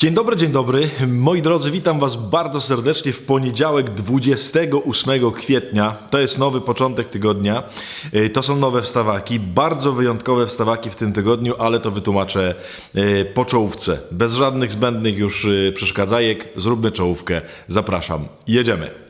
Dzień dobry, dzień dobry. Moi drodzy, witam Was bardzo serdecznie w poniedziałek 28 kwietnia. To jest nowy początek tygodnia. Y, To są nowe wstawaki, bardzo wyjątkowe wstawaki w tym tygodniu, ale to wytłumaczę y, po czołówce. Bez żadnych zbędnych już y, przeszkadzajek, zróbmy czołówkę. Zapraszam. Jedziemy.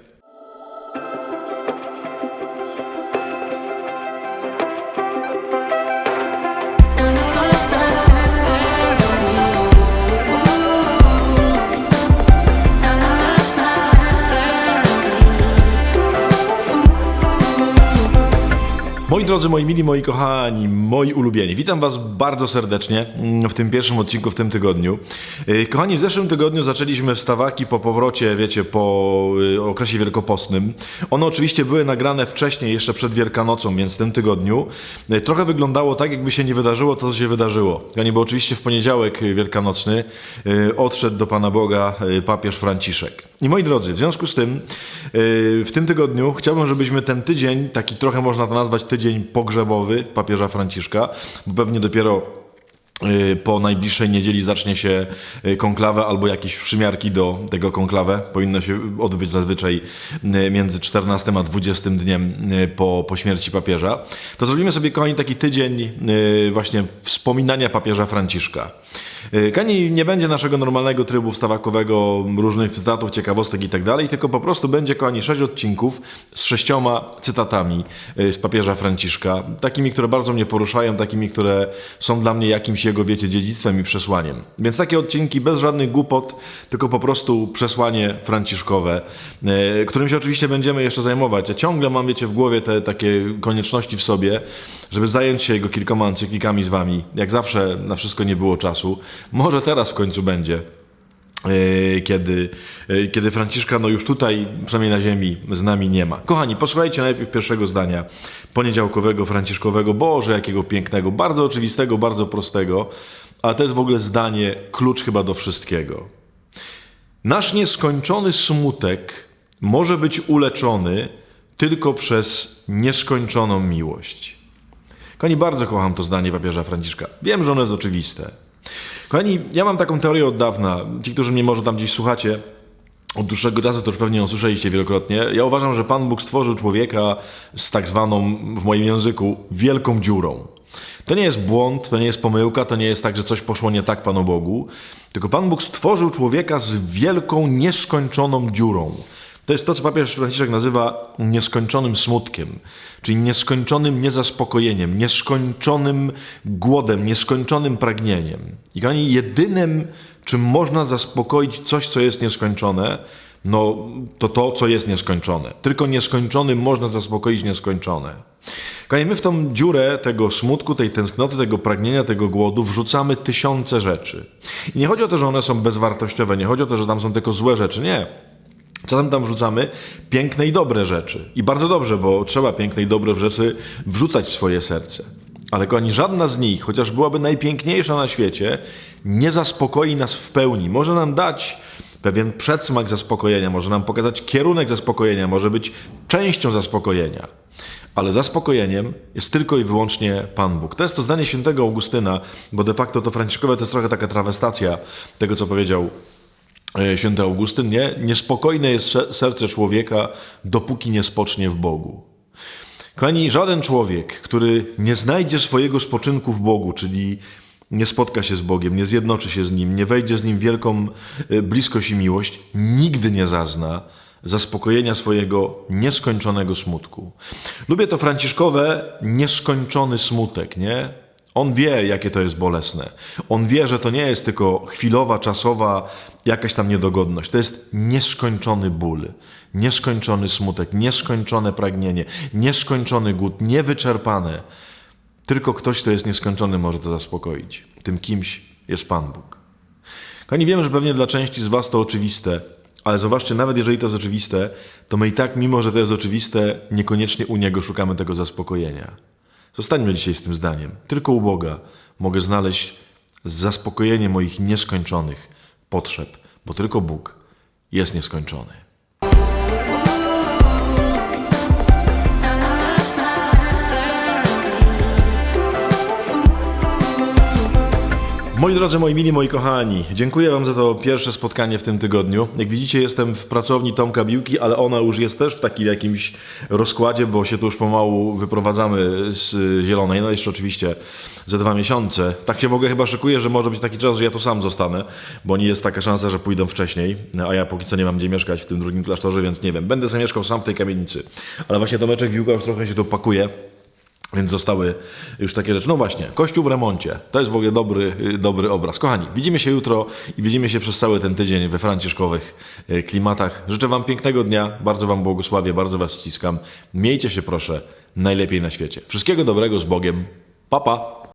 Moi drodzy, moi mili, moi kochani, moi ulubieni, witam Was bardzo serdecznie mm, w tym pierwszym odcinku w tym tygodniu. Yy, Kochani, w zeszłym tygodniu zaczęliśmy wstawaki po powrocie, wiecie, po y, okresie wielkopostnym. One oczywiście były nagrane wcześniej, jeszcze przed Wielkanocą, więc w tym tygodniu. Yy, Trochę wyglądało tak, jakby się nie wydarzyło to, co się wydarzyło. Kochani, bo oczywiście w poniedziałek y, wielkanocny odszedł do Pana Boga papież Franciszek. I moi drodzy, w związku z tym, w tym tygodniu chciałbym, żebyśmy ten tydzień, taki trochę można to nazwać tydzień pogrzebowy papieża Franciszka, bo pewnie dopiero po najbliższej niedzieli zacznie się yy, konklawę albo jakieś przymiarki do tego konklawę. Powinno się odbyć zazwyczaj yy, między 14 a 20 dniem po, po śmierci papieża. To zrobimy sobie, kochani, taki tydzień właśnie wspominania papieża Franciszka. Kani nie będzie naszego normalnego trybu wstawakowego, różnych cytatów, ciekawostek i tak dalej, tylko po prostu będzie, kochani, sześć odcinków z sześcioma cytatami z papieża Franciszka. Takimi, które bardzo mnie poruszają, takimi, które są dla mnie jakimś jego, wiecie, dziedzictwem i przesłaniem. Więc takie odcinki bez żadnych głupot, tylko po prostu przesłanie franciszkowe, yy, którym się oczywiście będziemy jeszcze zajmować. Ja ciągle mam, wiecie, w głowie te takie konieczności w sobie, żeby zająć się jego kilkoma encyklikami z wami. Jak zawsze na wszystko nie było czasu. Może teraz w końcu będzie. E, Kiedy, e, kiedy Franciszka no już tutaj, przynajmniej na ziemi, z nami nie ma. Kochani, posłuchajcie najpierw pierwszego zdania poniedziałkowego, franciszkowego. Boże, jakiego pięknego, bardzo oczywistego, bardzo prostego, ale to jest w ogóle zdanie, klucz chyba do wszystkiego. Nasz nieskończony smutek może być uleczony tylko przez nieskończoną miłość. Kochani, bardzo kocham to zdanie papieża Franciszka. Wiem, że ono jest oczywiste. Kochani, ja mam taką teorię od dawna. Ci, którzy mnie może tam gdzieś słuchacie, od dłuższego czasu to już pewnie ją słyszeliście wielokrotnie. Ja uważam, że Pan Bóg stworzył człowieka z tak zwaną, w moim języku, wielką dziurą. To nie jest błąd, to nie jest pomyłka, to nie jest tak, że coś poszło nie tak Panu Bogu, tylko Pan Bóg stworzył człowieka z wielką, nieskończoną dziurą. To jest to, co papież Franciszek nazywa nieskończonym smutkiem, czyli nieskończonym niezaspokojeniem, nieskończonym głodem, nieskończonym pragnieniem. I kochani, jedynym, czym można zaspokoić coś, co jest nieskończone, no to to, co jest nieskończone. Tylko nieskończonym można zaspokoić nieskończone. Kochani, my w tą dziurę tego smutku, tej tęsknoty, tego pragnienia, tego głodu wrzucamy tysiące rzeczy. I nie chodzi o to, że one są bezwartościowe, nie chodzi o to, że tam są tylko złe rzeczy, nie. Czasem tam wrzucamy piękne i dobre rzeczy. I bardzo dobrze, bo trzeba piękne i dobre rzeczy wrzucać w swoje serce. Ale kochani, żadna z nich, chociaż byłaby najpiękniejsza na świecie, nie zaspokoi nas w pełni. Może nam dać pewien przedsmak zaspokojenia, może nam pokazać kierunek zaspokojenia, może być częścią zaspokojenia. Ale zaspokojeniem jest tylko i wyłącznie Pan Bóg. To jest to zdanie świętego Augustyna, bo de facto to franciszkowe to jest trochę taka trawestacja tego, co powiedział święty Augustyn, nie? Niespokojne jest serce człowieka, dopóki nie spocznie w Bogu. Kochani, żaden człowiek, który nie znajdzie swojego spoczynku w Bogu, czyli nie spotka się z Bogiem, nie zjednoczy się z Nim, nie wejdzie z Nim w wielką e, bliskość i miłość, nigdy nie zazna zaspokojenia swojego nieskończonego smutku. Lubię to franciszkowe nieskończony smutek, nie? On wie, jakie to jest bolesne. On wie, że to nie jest tylko chwilowa, czasowa jakaś tam niedogodność. To jest nieskończony ból, nieskończony smutek, nieskończone pragnienie, nieskończony głód, niewyczerpane. Tylko ktoś, kto jest nieskończony, może to zaspokoić. Tym kimś jest Pan Bóg. Kochani, wiem, że pewnie dla części z Was to oczywiste, ale zobaczcie, nawet jeżeli to jest oczywiste, to my i tak, mimo że to jest oczywiste, niekoniecznie u Niego szukamy tego zaspokojenia. Zostańmy dzisiaj z tym zdaniem. Tylko u Boga mogę znaleźć zaspokojenie moich nieskończonych potrzeb, bo tylko Bóg jest nieskończony. Moi drodzy, moi mili, moi kochani, dziękuję Wam za to pierwsze spotkanie w tym tygodniu. Jak widzicie, jestem w pracowni Tomka Biłki, ale ona już jest też w takim jakimś rozkładzie, bo się tu już pomału wyprowadzamy z Zielonej. No jeszcze oczywiście ze dwa miesiące. Tak się w ogóle chyba szykuję, że może być taki czas, że ja tu sam zostanę, bo nie jest taka szansa, że pójdą wcześniej, a ja póki co nie mam gdzie mieszkać w tym drugim klasztorze, więc nie wiem. Będę sobie mieszkał sam w tej kamienicy. Ale właśnie Tomeczek Biłka już trochę się tu pakuje. Więc zostały już takie rzeczy. No właśnie, kościół w remoncie. To jest w ogóle dobry, y, dobry obraz. Kochani, widzimy się jutro i widzimy się przez cały ten tydzień we franciszkowych y, klimatach. Życzę Wam pięknego dnia, bardzo Wam błogosławię, bardzo Was ściskam. Miejcie się proszę najlepiej na świecie. Wszystkiego dobrego z Bogiem. Pa, pa!